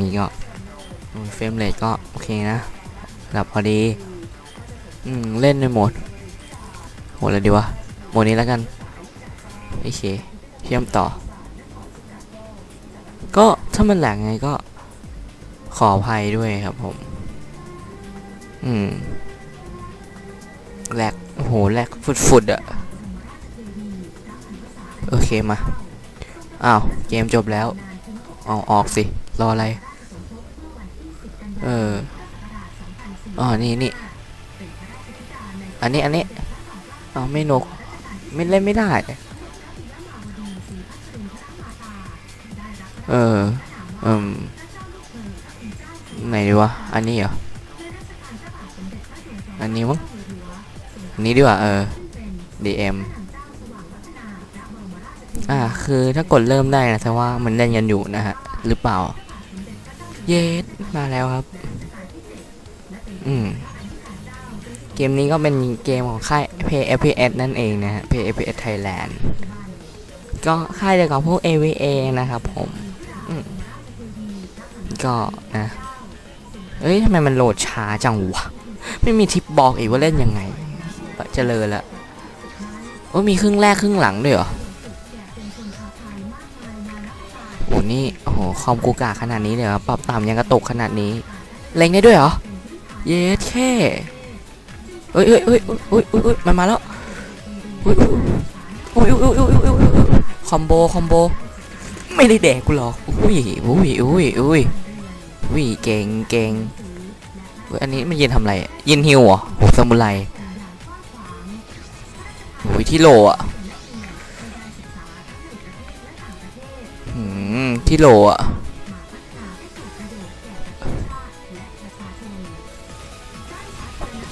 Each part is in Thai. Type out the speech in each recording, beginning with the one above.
นี้ก็เฟรมเรทก็โอเคนะระดับพอดี อืม เล่นในโหมดโหมดอะไรดีวะ โหมดนี้แล้วกัน โอเค เชื่อมต่อ ก็ถ้ามันแหลกไงก็ขออภัยด้วยครับผม อืมแหลกโหแหลกฟุดๆอะโอเคมา อ้าว เกมจบแล้ว เอาออกสิ รออะไร เออ อ๋อนี่นี่อันนี้อันนี้อ๋อไม่นกไม่เล่นไม่ได้ เอออืมไหนดีวะ อันนี้เหรอ อันนี้มั้งอันนี้ดีกว่า เออ DM อ่า คือถ้ากดเริ่มได้นะแต่ว่ามันเล่นกันอยู่นะฮะ หรือเปล่า เยสมาแล้วครับ อืมเกมนี้ก็เป็นเกมของค่าย Play FPS นั่นเองนะฮะ Play FPS Thailand ก็ค่ายเดียวกับพวก AVA นะครับผมก็นะเอ้ยทำไมมันโหลดช้าจังวะ ไม่มีทิปบอกอีกว่าเล่นยังไงเจริญละโอ้มีครึ่งแรกครึ่งหลังด้วยเหรอโอ้นี่โอ้โหคอมกูกาขนาดนี้เลยเหรอปรับต่ำยังกระตกขนาดนี้ เล็งได้ด้วยเหรอ เยสแค่เฮ้ยเฮ้ยเฮ้ยเอ้ยเอ้ยมันมาแล้วอุ้ยอุ้ยอุ้ยอุ้ยอุ้ยคอมโบคอมโบไม่ได้แดกกูหรอกอุ้ยอุ้ยอุ้ยอุ้ยอุ้ยเก่งเก่งอันนี้มันเย็นทำไรเย็นฮิวเหรอโหสมุนไพรอุ้ยที่โลอะที่โลอะ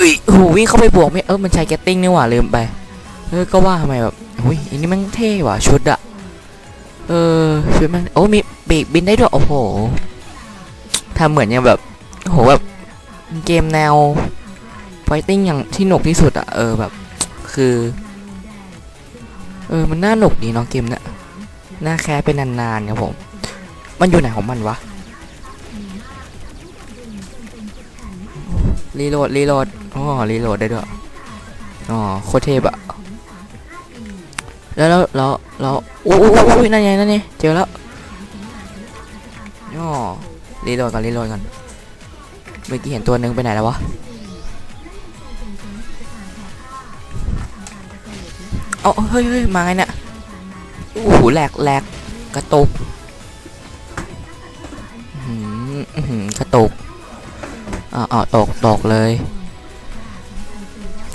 อุ้ยโหวิ่งเข้าไปบวกไม่เออมันใช้แกตติ้งนี่หว่าลืมไปเออก็ว่าทำไมแบบอุ้ยอันนี้มันเท่ว่ะชุดอะเออชุดมันโอ้มีปีกบินได้ด้วยโอ้โหทำเหมือนยังแบบโหแบบเกมแนวไฟติ้งอย่างที่หนุกที่สุดอะเออแบบ คือ เออมันน่าหนุกดีเนาะเกมเนี่ยน่าแคร์เป็นนานๆครับผม มันอยู่ไหนของมันวะ รีโหลดรีโหลดอ๋อรีโหลดได้ด้วยอ๋อโคตรเทพอะแล้วแล้วแล้วแล้วโอ้โหนั่นไงนั่นไงเจอแล้วอ๋อรีโหลดก่อนรีโหลดก่อนเมื่อกี้เห็นตัวหนึงไปไหนแล้ววะเอาเฮ้ยเฮ้ยมาไงเนี่ยโอ้โหแหลกแหลกกระตุกอื้อหืออื้อหือกระตุก อ่าอ่าตกตกเลย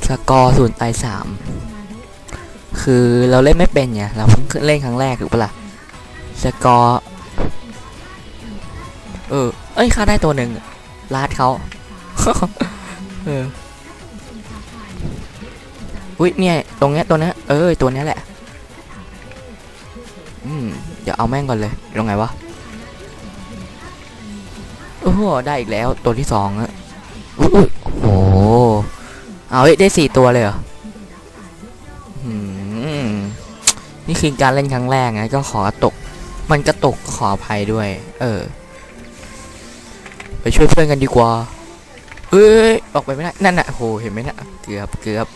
สกอร์ศูนย์ตายสามคือเราเล่นไม่เป็นไงเราเพิ่งเล่นครั้งแรกถูกปะล่ะสกอร์เออ เอ้ยค่าได้ตัวหนึ่งลาดเขาเอออุ้ยเนี่ย ตรงเนี้ยตัวเนี้ยเออตัวเนี้ยแหละ อืม เดี๋ยวเอาแม่งก่อนเลยตรงไหนวะ โอ้โหได้อีกแล้วตัวที่สองอะโอ้โหเอาได้สี่ตัวเลยเหรอนี่คือการเล่นครั้งแรกนะก็ขอตก มันกระตกขออภัยด้วย เออ ไปช่วยเพื่อนกันดีกว่า เอ้ยออกไปไม่ได้นั่นน่ะโหเห็นไหมนะเกือบเกือบ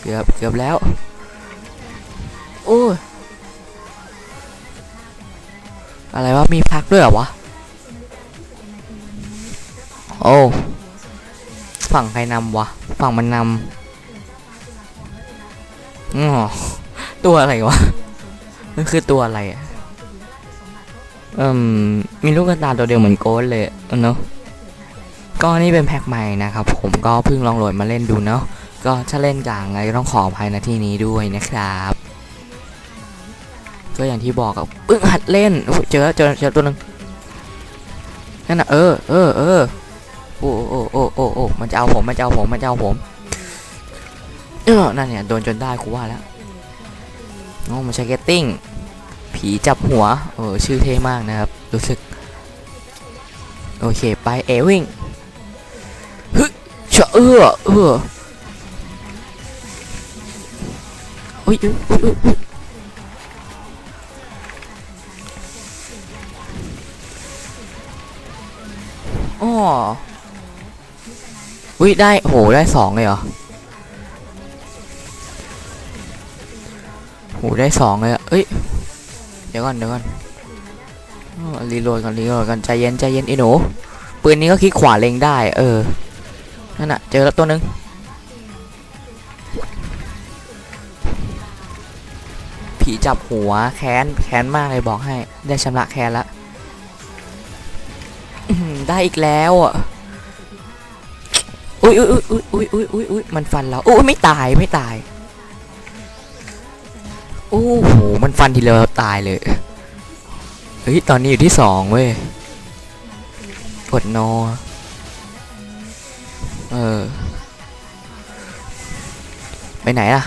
เกือบเกือบแล้ว โอ้ยอะไรวะมีพักด้วยเหรอวะ โอ้ฝั่งใครนำวะ ฝั่งมันนำอ๋อตัวอะไรวะ มันคือตัวอะไรอะเอืมมีลูกกระตาตัวเดียวเหมือนโกสเลยเนาะก็นี่เป็นแพ็คใหม่นะครับ ผมก็เพิ่งลองโหลดมาเล่นดูเนาะก็ถ้าเล่นกลางไงต้องขออภัยนะที่นี้ด้วยนะครับ ก็อย่างที่บอกกับเพิ่งหัดเล่นเจอเจอเจอตัวหนึงนั่นนะเออเออเออ โอ้โอ้โอ้โอ้โอ้มันจะเอาผมมันจะเอาผมมันจะเอาผมเออนั่นเนี่ยโดนจนได้กูว่าแล้วโอ้มันใช้เกตติ้งผีจับหัวเออชื่อเท่มากนะครับ รู้สึก โอเคไปเอวิ่งฮึเชอะเออเอออุ้ยอุ้ยอุ้ยอุ้ย อุ้ยได้โหได้สองเลยเหรอโหได้สองเลยอะเอ้ยเดี๋ยวก่อนเดี๋ยวก่อนรีโหลดก่อนรีโหลดก่อนใจเย็นใจเย็นไอ้หนูปืนนี้ก็คลิกขวาเล็งได้ เออนั่นน่ะเจอแล้วตัวหนึงผีจับหัวแค้นแค้นมากเลยบอกให้ ได้ชำระแค้นละได้อีกแล้วอะ อุ้ยอุ้ยอุ้ยอุ้ยอุ้ยอุ้ยอุ้ยมันฟันเราอุ้ยไม่ตายไม่ตายโอ้โหมันฟันทีเดียวเราตายเลยเฮ้ยตอนนี้อยู่ที่สองเว้ยกดโนเออไปไหนล่ะ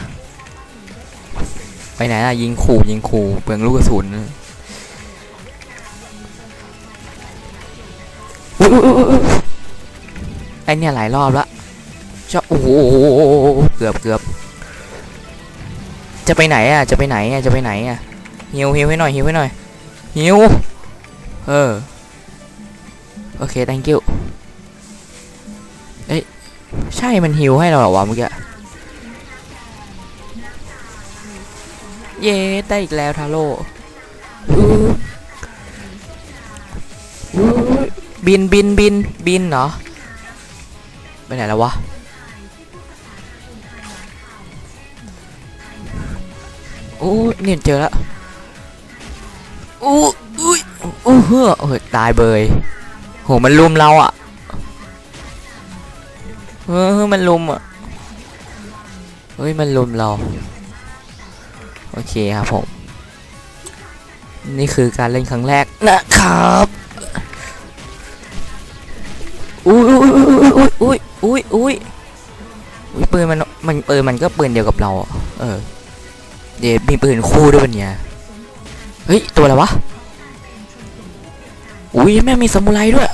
ไปไหนล่ะ ยิงขู่ยิงขู่เปลืองลูกกระสุนอุ้ยอุ้ยอุ้ย ไอเนี่ยหลายรอบละจะโอ้โหเกือบเกือบจะไปไหนอะจะไปไหนอะจะไปไหนอะฮิวฮิวให้หน่อยฮิวให้หน่อยฮิวเออโอเค thank you เอ้ยใช่มันฮิวให้เราเหรอวะเมื่อกี้เย้ได้อีกแล้วทาโร่อู้อู้บินบินบินบินเหรอ ไปไหนแล้ววะโอ้เนี่ยเจอแล้วอู้อุ้ยอู้เฮ้อเฮ้ยตายเบยโหมันลุมเราอะเออมันลุมอะเฮ้ยมันลุมเราโอเคครับผม นี่คือการเล่นครั้งแรกนะครับอุ้ยอุ้ยอุ้ยอุ้ยอุ้ย อุ้ยอุ้ยอุ้ยปืนมันมันปืนมันก็ปืนเดียวกับเรา เออ เดี๋ยวมีปืนคู่ด้วยเป็นไงเฮ้ยตัวอะไรวะอุ้ยแม่มีสมุไรด้วย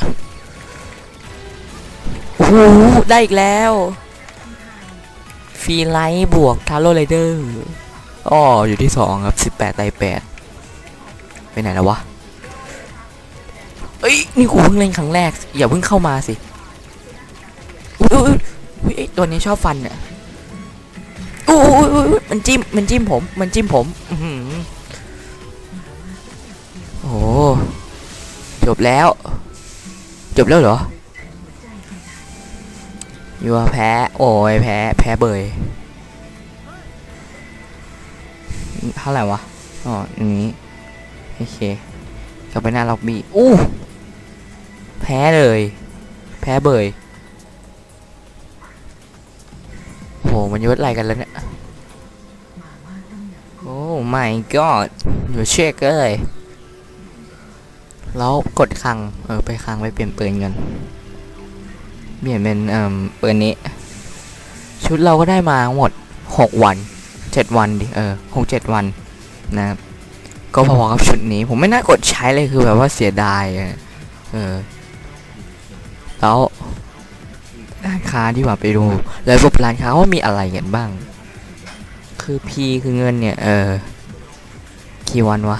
โอ้โหได้อีกแล้วฟรีไลท์บวกทาโรไรเดอร์อ๋ออยู่ที่สองครับสิบแปดไตแปดไปไหนแล้ววะเอ้ยนี่กูเพิ่งเล่นครั้งแรก อย่าเพิ่งเข้ามาสิ อุ้ยไอตัวนี้ชอบฟันเนี่ยอุ้ยมันจิ้มมันจิ้มผม มันจิ้มผมอื้อหือโอ้จบแล้ว จบแล้วเหรอยัวแพ้ โอ้ยแพ้ แพ้เบยเท่าไหร่วะ อ๋ออันนี้ โอเคกลับไปหน้าล็อบบี้อู้ แพ้เลย แพ้เบย โหมันยศอะไรกันแล้วเนี่ย โอ้ my god เดี๋ยวเช็คเลย แล้วกดคัง เออ ไปคังไปเปลี่ยนปืนกันเปลี่ยนเป็นเอ่อปืนนี้ ชุดเราก็ได้มาทั้งหมดหกวันเจ็ดวันดิ เออหกเจ็ดวันนะครับก็พอๆกับชุดนี้ ผมไม่น่ากดใช้เลยคือแบบว่าเสียดาย เออ แล้ว ค้าดีกว่าไปดูเลยระบบร้านค้าว่ามีอะไรกันบ้าง คือ P คือเงินเนี่ย เออกี่วันวะ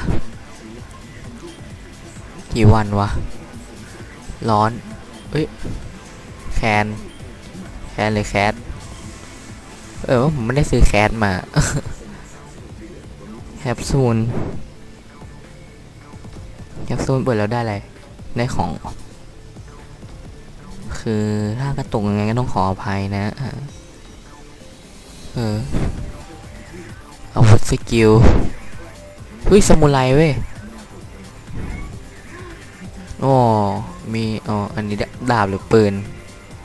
กี่วันวะ ร้อน เอ้ย แคน แคนเลยแคสเออว่าผมไม่ได้ซื้อแคสมาแคปซูลแคปซูลเปิดแล้วได้อะไร ได้ของ คือถ้ากระตุกยังไงก็ต้องขออภัยนะอะเอออาวุธสกิลเฮ้ยสมุไรเว้ยโอ้มีอ๋ออันนี้ดาบหรือปืน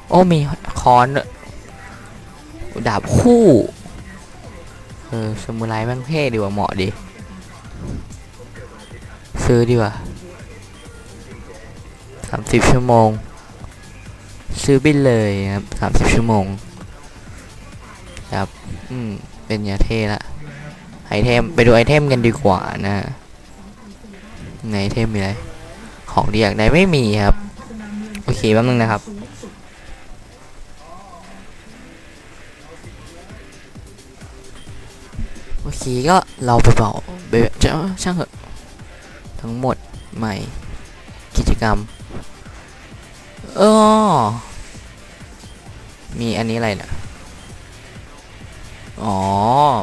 โอ้มีค้อนด้วยดาบคู่เออสมุไรแม่งเท่ดีกว่าเหมาะดีซื้อดีกว่าสามสิบชั่วโมง ซื้อไปเลยครับสามสิบชั่วโมง ครับ อืม เป็นยาเท่ละไอเทม ไปดูไอเทมกันดีกว่านะในไอเทมมีอะไร ของดีอยากได้ไม่มีครับ โอเคแป๊บนึงนะครับโอเคก็เราไปบอกไปจะช่างเหอะทั้งหมดใหม่กิจกรรมเออ มีอันนี้อะไรนะอ๋อ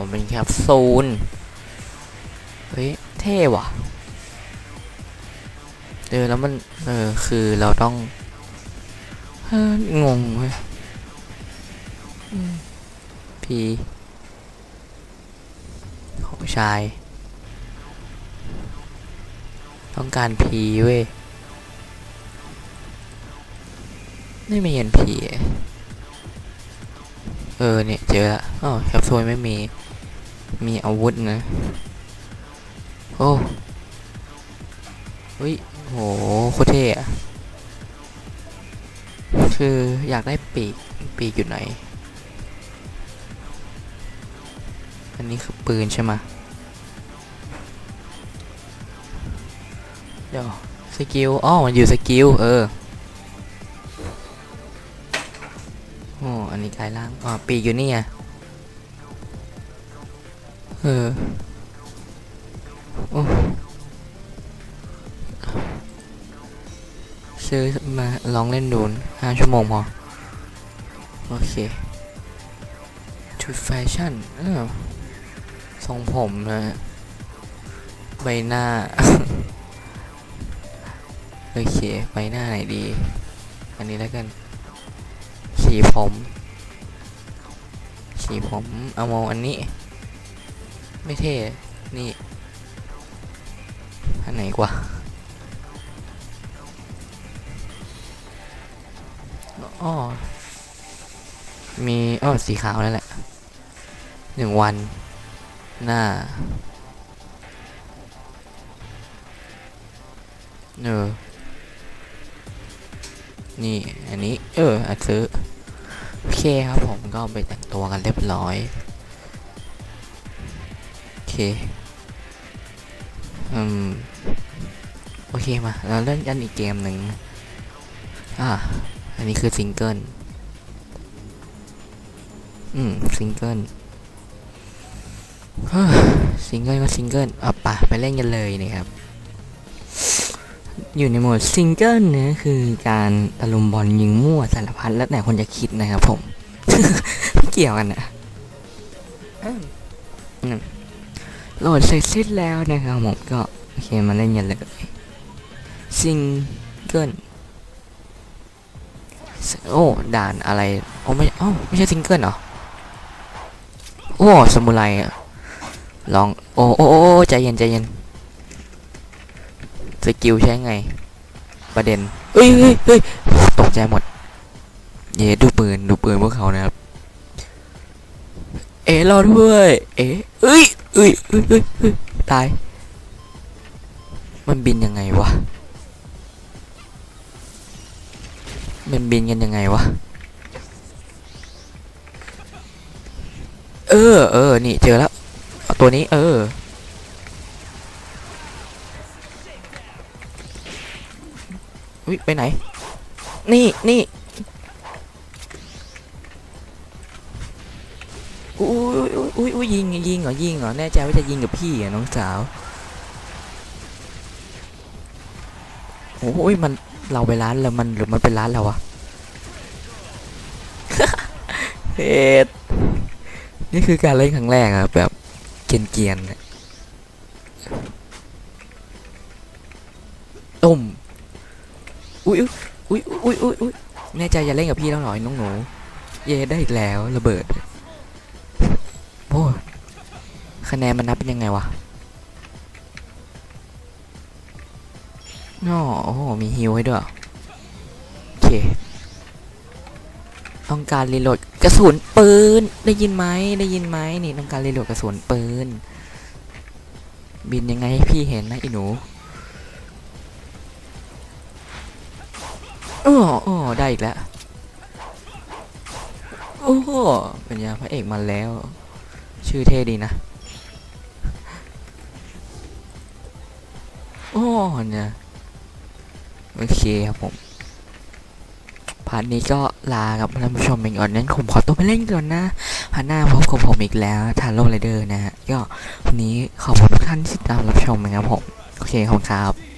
เป็นแคปซูล เฮ้ย เท่ว่ะ เออ แล้วมัน เออ คือเราต้องเอองงเว้ยพีของชาย ต้องการพีเว้ย ไม่มีเห็นผีอ เออเนี่ยเจอละอ๋อแคปซูลไม่มี มีอาวุธนะ โอ้เฮ้ยโหโคตรเท่อะคืออยากได้ปีก ปีกอยู่ไหน อันนี้คือปืนใช่ไหมเดี๋ยวสกิล อ๋อ มันอยู่สกิล เออ กลายร่าง อ๋อ ปีกอยู่นี่ไงเออ โอ้ ซื้อมาลองเล่นดูห้าชั่วโมงพอ โอเค ชุดแฟชั่นเออทรงผมนะฮะใบหน้า โอเค ใบหน้าไหนดี อันนี้แล้วกัน สีผม สีผมเอามองอันนี้ ไม่เท่ นี่ อันไหนกว่าอ๋อมีอ๋อสีขาวนั่นแหละหนึ่งวัน หน้าเออ นี่ อันนี้ เอออาจซื้อ โอเคครับผมก็ไปแต่งตัวกันเรียบร้อย โอเค อืม โอเคมา เราเล่นกันอีกเกมหนึ่งอ่า อันนี้คือซิงเกิล อืม ซิงเกิลฮ้ซิงเกิลก็ซิงเกิลเอาปะไปเล่นกันเลยนะครับ อยู่ในโหมดซิงเกิลเนี่ยคือการตะลุมบอลยิงมั่วสารพัดแล้วแต่คนจะคิดนะครับผมไม่เกี่ยวกันนะอืมโหลดเสร็จสิ้นแล้วนะครับผมก็โอเคมาเล่นกันเลยซิงเกิลโอ้ด่านอะไรโอ้ไม่เอ้าไม่ใช่ซิงเกิลเหรอโอ้สมุไรอะลองโอ้โอ้โอ้โอ้ใจเย็นใจเย็น สกิลใช้ไง ประเด็นเอ้ยเฮ้ยเฮ้ยตกใจหมด เย่ดูปืนดูปืนพวกเขานะครับ เอ๋รอด้วย เอ๋เอ้ยเอ้ยเอ้ยเอ้ยเอ้ยตาย มันบินยังไงวะ มันบินกันยังไงวะ เออเออนี่เจอแล้วเอาตัวนี้ เออ อุ้ยไปไหน นี่นี่อุ้ยอุ้ยอุ้ยอุ้ยยิงยิงเหรอยิงเหรอแน่ใจว่าจะยิงกับพี่อะน้องสาวโอ้ยมันเราไปร้านแล้วมันหรือมันเป็นร้านเราวะเฮ็ดนี่คือการเล่นครั้งแรกอะแบบเกียนๆอะตุ่ม อุ้ยอุ้ยอุ้ยอุ้ยอุ้ยแน่ใจจะเล่นกับพี่แล้วหรอไอ้น้องหนู เย่ได้อีกแล้วระเบิดโอ้ยคะแนนมันนับเป็นยังไงวะน้อโอ้โหมีฮิวให้ด้วย โอเค ต้องการรีโหลดกระสุนปืน ได้ยินไหมได้ยินไหมนี่ต้องการรีโหลดกระสุนปืน บินยังไงให้พี่เห็นนะอีหนู อ๋ออ๋อได้อีกแล้ว โอ้เป็นยาพระเอกมาแล้ว ชื่อเท่ดีนะ โอ้เนี่ยโอเคครับผมพาร์ทนี้ก็ลากับท่านผู้ชมไปก่อนนั้นผมขอตัวไปเล่นก่อนนะพาร์ทหน้าพบกับผมอีกแล้วทานโลไรเดอร์นะฮะก็วันนี้ขอบคุณทุกท่านที่ติดตามรับชมนะครับผม โอเคขอบคุณครับ